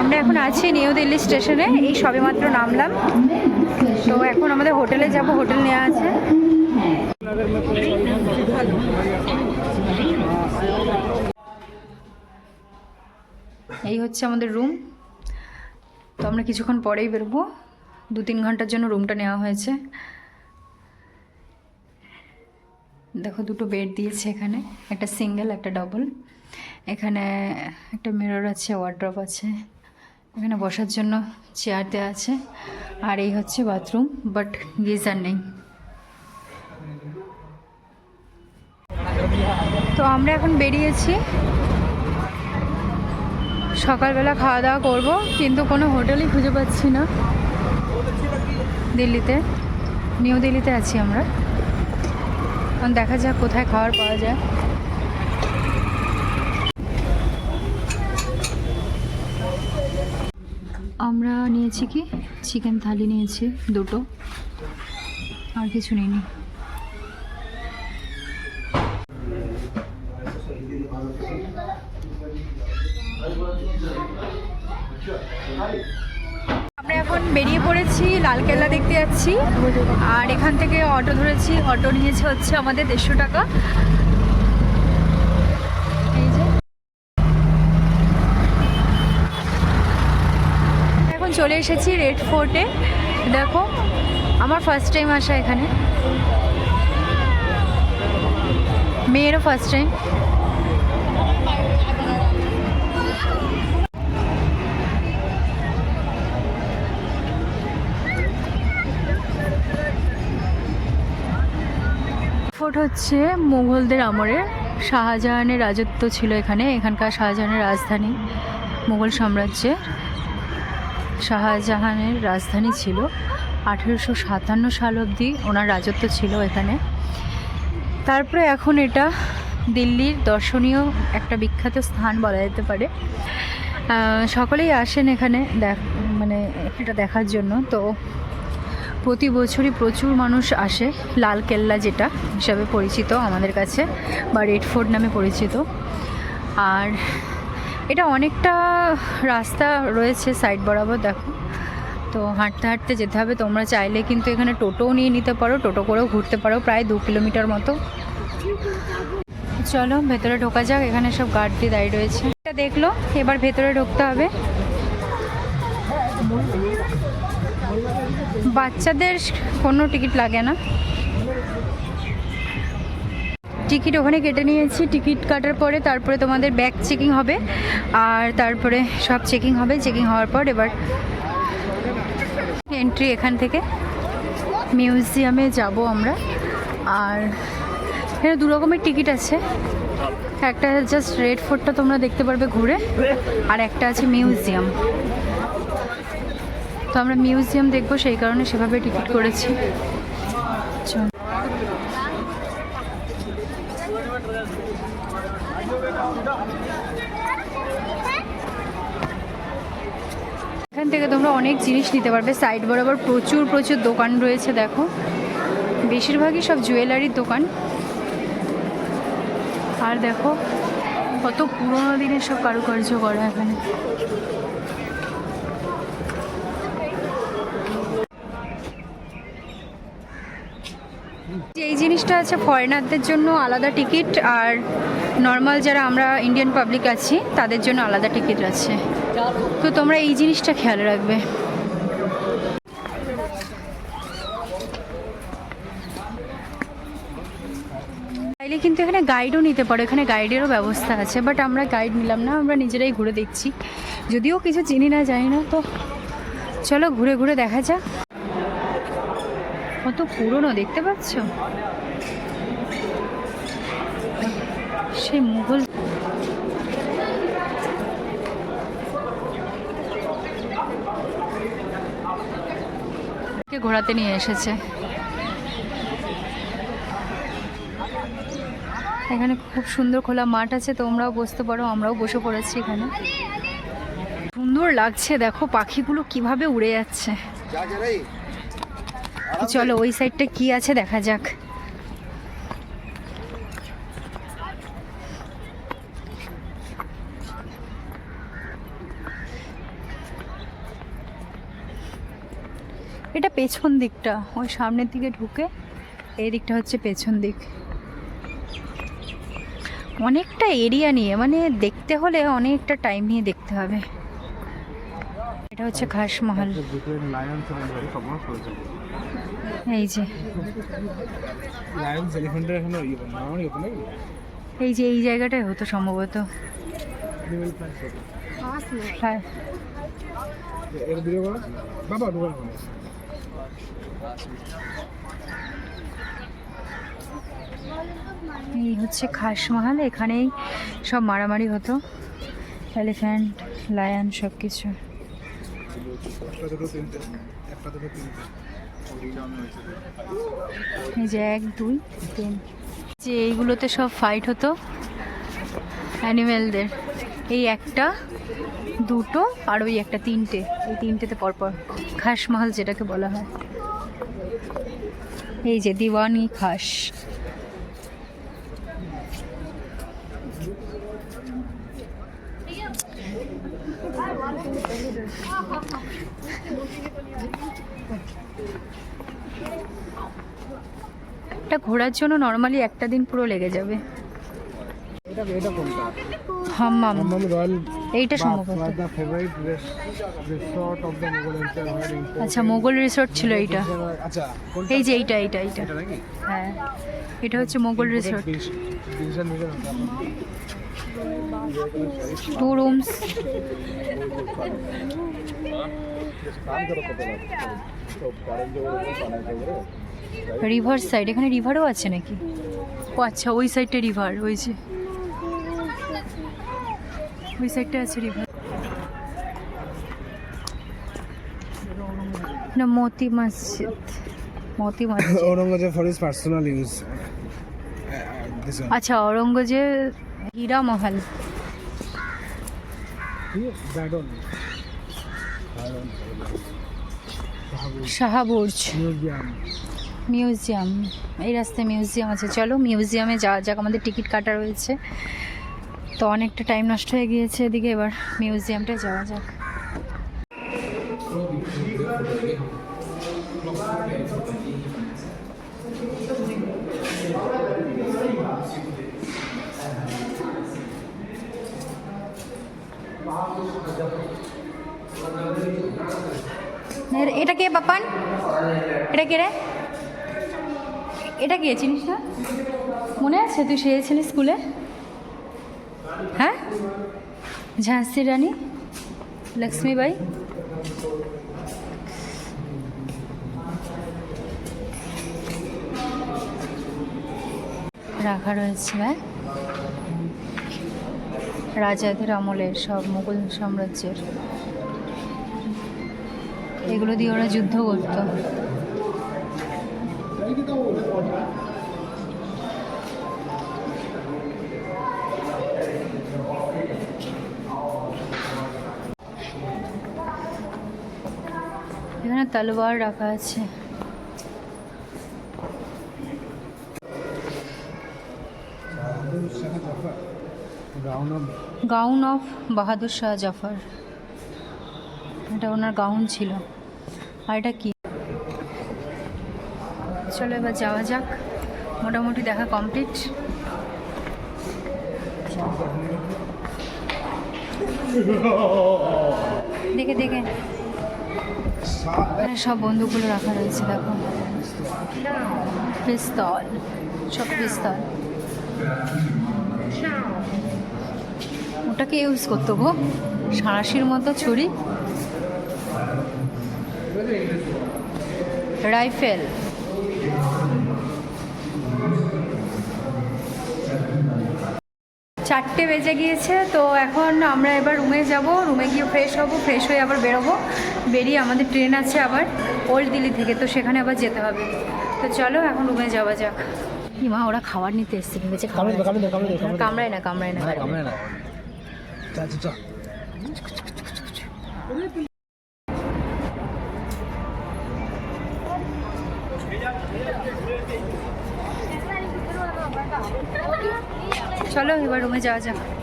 আমরা এখন আছি নিউ দিল্লি স্টেশনে, এই সবেমাত্র নামলাম। তো এখন আমাদের হোটেলে যাব, হোটেল নেওয়া আছে। এই হচ্ছে আমাদের রুম। তো আমরা কিছুক্ষণ পরেই বেরোবো। দু তিন ঘণ্টার জন্য রুমটা নেওয়া হয়েছে। দেখো, দুটো বেড দিয়েছে এখানে, একটা সিঙ্গেল, একটা ডবল। এখানে একটা মিরর আছে, ওয়ার্ড্রপ আছে। এখানে বসার জন্য চেয়ার দেওয়া আছে। আর এই হচ্ছে বাথরুম বাট গিজার নেই। তো আমরা এখন বেরিয়েছি। সকালবেলা খাওয়া দাওয়া করব, কিন্তু কোনো হোটেলই খুঁজে পাচ্ছি না। দিল্লিতে, নিউ দিল্লিতে আছি আমরা। এখন দেখা যাক কোথায় খাবার পাওয়া যায়। আমরা নিয়েছি কি? চিকেন থালি নিয়েছি, দুটো। আর কিছু নিইনি। আমরা এখন বেরিয়ে পড়েছি, লালকেল্লা দেখতে যাচ্ছি। আর এখান থেকে অটো ধরেছি, অটো নিয়েছে হচ্ছে আমাদের দেড়শো টাকা এই যে এখন চলে এসেছি রেড ফোর্টে দেখো, আমার ফার্স্ট টাইম আসা এখানে। মেয়েরও ফার্স্ট টাইম ফোর্ট হচ্ছে মুঘলদের আমলের শাহজাহানের রাজত্ব ছিল এখানে। এখানকার শাহজাহানের রাজধানী মুঘল সাম্রাজ্যের। শাহজাহানের রাজধানী ছিল। আঠেরোশো সাতান্ন সাল অবধি ওনার রাজত্ব ছিল এখানে। তারপরে এখন এটা দিল্লির দর্শনীয় একটা বিখ্যাত স্থান বলা যেতে পারে। সকলেই আসেন এখানে দেখ মানে এটা দেখার জন্য। তো প্রতি বছরই প্রচুর মানুষ আসে। লাল কেল্লা যেটা হিসাবে পরিচিত আমাদের কাছে, বা রেড ফোর্ট নামে পরিচিত। আর এটা অনেকটা রাস্তা রয়েছে সাইড বরাবর, দেখো। তো হাঁটতে হাঁটতে যেতে হবে, তোমরা চাইলে কিন্তু এখানে টোটোও নিয়ে নিতে পারো, টোটো করেও ঘুরতে পারো, প্রায় দু কিলোমিটার মতো। চলো, ভেতরে ঢোকা যাক, এখানে সব গার্ড দিয়ে দাঁড়িয়ে রয়েছে। এটা দেখল, এবার ভেতরে ঢুকতে হবে। বাচ্চাদের কোনো টিকিট লাগে না। টিকিট ওখানে কেটে নিয়েছি। টিকিট কাটার পরে তারপরে তোমাদের ব্যাগ চেকিং হবে। আর তারপরে সব চেকিং হবে। চেকিং হওয়ার পর এবার এন্ট্রি এখান থেকে মিউজিয়ামে যাব আমরা। আর এখানে দু রকমের টিকিট আছে। একটা জাস্ট রেড ফোর্টটা তোমরা দেখতে পারবে ঘুরে। আর একটা আছে মিউজিয়াম তো আমরা মিউজিয়াম দেখব, সেই কারণে সেভাবে টিকিট করেছি চল। এখান থেকে তোমরা অনেক জিনিস নিতে পারবে। সাইড বরাবর প্রচুর প্রচুর দোকান রয়েছে, দেখো। বেশিরভাগই সব জুয়েলারির দোকান। আর দেখো, কত পুরোনো দিনের সব কারুকার্য করা এখানে যে এই জিনিসটা আছে ফরেনারদের জন্য আলাদা টিকিট আর নর্মাল যারা আমরা ইন্ডিয়ান পাবলিক আছি, তাদের জন্য আলাদা টিকিট আছে। তো তোমরা এই জিনিসটা খেয়াল রাখবে। কিন্তু এখানে গাইডও নিতে পারো, এখানে গাইডেরও ব্যবস্থা আছে বাট আমরা গাইড নিলাম না, আমরা নিজেরাই ঘুরে দেখছি। যদিও কিছু চিনি না, জানি না, তো চলো ঘুরে ঘুরে দেখা যাক। কত পুরনো, দেখতে পাচ্ছ? সেই মুঘল ঘোরাতে নিয়ে এসেছে? এখানে খুব সুন্দর খোলা মাঠ আছে, তোমরাও বসতে পারো, আমরাও বসে পড়েছি এখানে। সুন্দর লাগছে, দেখো পাখিগুলো কীভাবে উড়ে যাচ্ছে। চলো, ওই সাইডটা কি আছে দেখা যাক। এটা পেছন দিকটা, ওই সামনের দিকে ঢুকে এই দিকটা হচ্ছে পেছন দিক। অনেকটা এরিয়া নিয়ে মানে দেখতে হলে অনেকটা টাইম নিয়ে দেখতে হবে। এটা হচ্ছে খাসমহল এই যে। এই যে এই জায়গাটাই হতো সম্ভবত। এই হচ্ছে খাসমহল এখানেই সব মারামারি হতো। এলিফ্যান্ট লায়ন সব কিছু এই যে এক, দুই, তিন। যে এইগুলোতে সব ফাইট হতো অ্যানিমেলদের এই একটা, দুটো, আর ওই একটা, তিনটে। এই তিনটেতে পরপর খাসমহল যেটাকে বলা হয়। এই যে দিওয়ানি খাস। এটা ঘোরার জন্য নর্মালি একটা দিন পুরো লেগে যাবে। হাম্মাম। এইটা সম্ভবত। আচ্ছা মোগল রিসোর্ট ছিল এইটা। আচ্ছা এই যে এইটা এইটা এইটা। হ্যাঁ। এটা হচ্ছে Mughal resort. Two rooms river side এখানে রিভারও আছে নাকি? ও আচ্ছা ওই সাইডটা রিভার ওই যে। ওই সাইডটা আছে রিভার না Moti Masjid. Moti Masjid. Aurangzeb for is personal use আচ্ছা ঔরঙ্গজেব হীরা মহল। শাহাবুর্জ মিউজিয়াম। এই রাস্তায় মিউজিয়াম আছে। চলো, মিউজিয়ামে যাওয়া যাক। আমাদের টিকিট কাটা রয়েছে। তো অনেকটা টাইম নষ্ট হয়ে গিয়েছে এদিকে। এবার মিউজিয়ামটা যাওয়া যাক। এটা কে পাপান এটা কে রে? এটা কে চিনিস না মনে আছে তুই সেরেছিলি স্কুলে? হ্যাঁ? ঝাঁসি রানী? লক্ষ্মীবাই রাখা রয়েছে হ্যাঁ? রাজাদের আমলের সব মুঘল সাম্রাজ্যের। এগুলো দিয়ে ওরা যুদ্ধ করতো। এখানে তলোয়ার রাখা আছে। Gown of Bahadur Shah Zafar. এটা ওনার গাউন ছিল। আর এটা কি? চলো এবার যাওয়া যাক। মোটামুটি দেখা কমপ্লিট। দেখে দেখে। সব বন্ধুগুলো রাখা রয়েছে, দেখো। পিস্তল, সব পিস্তল। ওটাকে ইউজ করতো গো সাঁড়াশির মতো ছুরি। রাইফেল। চারটে বেজে গিয়েছে তো এখন আমরা এবার রুমে যাব। রুমে গিয়ে ফ্রেশ হব ফ্রেশ হয়ে আবার বেরোবো। বেরিয়ে আমাদের ট্রেন আছে আবার ওল্ড দিল্লি থেকে তো সেখানে আবার যেতে হবে। তো চলো এখন রুমে যাওয়া যাক। কি মা ওরা খাবার নিতে এসছে ভেবেছে খাবার কামড়ে দাও, কামড়ে দাও, কামড়ে 맛있다 진짜 चलो एक बार रूम में जा जा